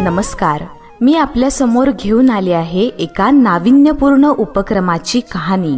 नमस्कार. मी आपल्यासमोर घेऊन आले आहे एका नाविन्यपूर्ण उपक्रमाची कहाणी.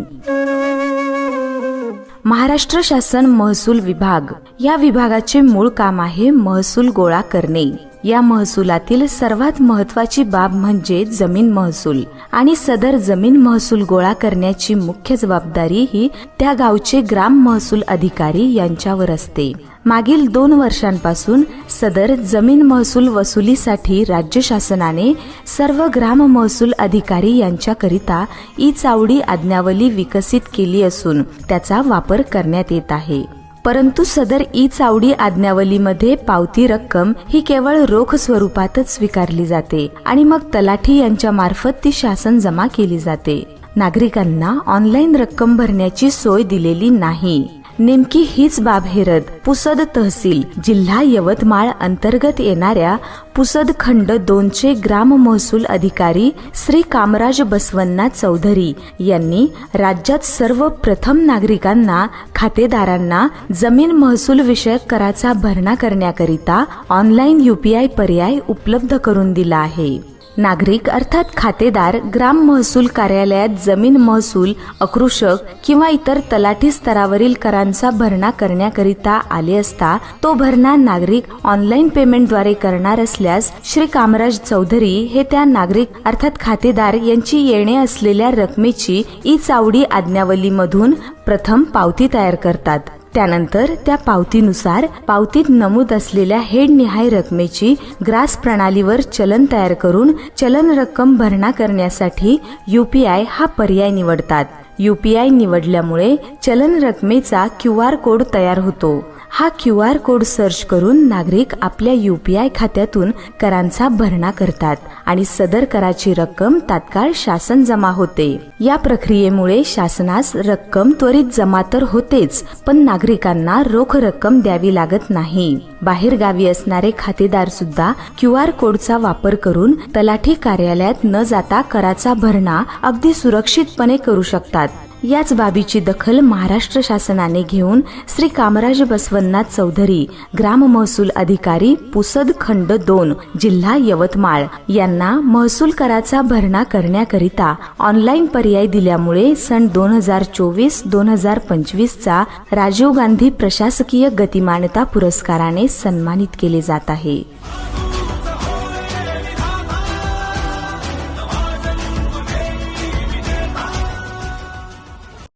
महाराष्ट्र शासन महसूल विभाग. या विभागाचे मूळ काम आहे महसूल गोळा करणे. या महसुलातील सर्वात महत्वाची बाब म्हणजे जमीन महसूल आणि सदर जमीन महसूल गोळा करण्याची मुख्य जबाबदारी ही त्या गावचे ग्राम महसूल अधिकारी यांच्यावर असते. मागील दोन वर्षांपासून सदर जमीन महसूल वसुलीसाठी राज्य शासनाने सर्व ग्राम महसूल अधिकारी यांच्याकरिता ई चावडी आज्ञावली विकसित केली असून त्याचा वापर करण्यात येत आहे. परंतु सदर ई चावडी आज्ञावलीमध्ये पावती रक्कम ही केवळ रोख स्वरूपातच स्वीकारली जाते आणि मग तलाठी यांच्या मार्फत ती शासन जमा केली जाते. नागरिकांना ऑनलाईन रक्कम भरण्याची सोय दिलेली नाही. नेमकी हीच बाब हेरत पुसद तहसील जिल्हा यवतमाळ अंतर्गत येणाऱ्या पुसद खंड दोनचे ग्राम महसूल अधिकारी श्री कामराज बसवन्ना चौधरी यांनी राज्यात सर्व प्रथम नागरिकांना खातेदारांना जमीन महसूल विषयक कराचा भरणा करण्याकरिता ऑनलाईन युपीआय पर्याय उपलब्ध करून दिला आहे. नागरिक अर्थात खातेदार ग्राम महसूल कार्यालयात जमीन महसूल अकृषक किंवा इतर तलाठी स्तरावरील करांचा भरणा करण्याकरिता आले असता तो भरणा नागरिक ऑनलाईन पेमेंटद्वारे करणार असल्यास श्री कामराज चौधरी हे त्या नागरिक अर्थात खातेदार यांची येणे असलेल्या रकमेची ई चावडी आज्ञावलीमधून प्रथम पावती तयार करतात. त्यानंतर त्या पावतीनुसार पावतीत नमूद असलेल्या हेडनिहाय रकमेची ग्रास प्रणालीवर चलन तयार करून चलन रक्कम भरणा करण्यासाठी युपीआय हा पर्याय निवडतात. युपीआय निवडल्यामुळे चलन रकमेचा क्यू आर कोड तयार होतो. हा क्यू आर कोड सर्च करून नागरिक आपल्या युपीआय खात्यातून करांचा भरणा करतात आणि सदर कराची रक्कम तात्काळ शासन जमा होते. या प्रक्रियेमुळे शासनास रक्कम त्वरित जमा तर होतेच पण नागरिकांना रोख रक्कम द्यावी लागत नाही. बाहेर गावी असणारे खातेदार सुद्धा क्यू आर कोडचा वापर करून तलाठी कार्यालयात न जाता कराचा भरणा अगदी सुरक्षितपणे करू शकतात. याच बाबीची दखल महाराष्ट्र शासनाने घेऊन श्री कामराज बसवन्नाथ चौधरी ग्राम महसूल अधिकारी पुसद खंड दोन जिल्हा यवतमाळ यांना महसूल कराचा भरणा करण्याकरिता ऑनलाईन पर्याय दिल्यामुळे सन दोन हजार चोवीस दोन हजार पंचवीसचा राजीव गांधी प्रशासकीय गतिमानता पुरस्काराने सन्मानित केले जात आहे.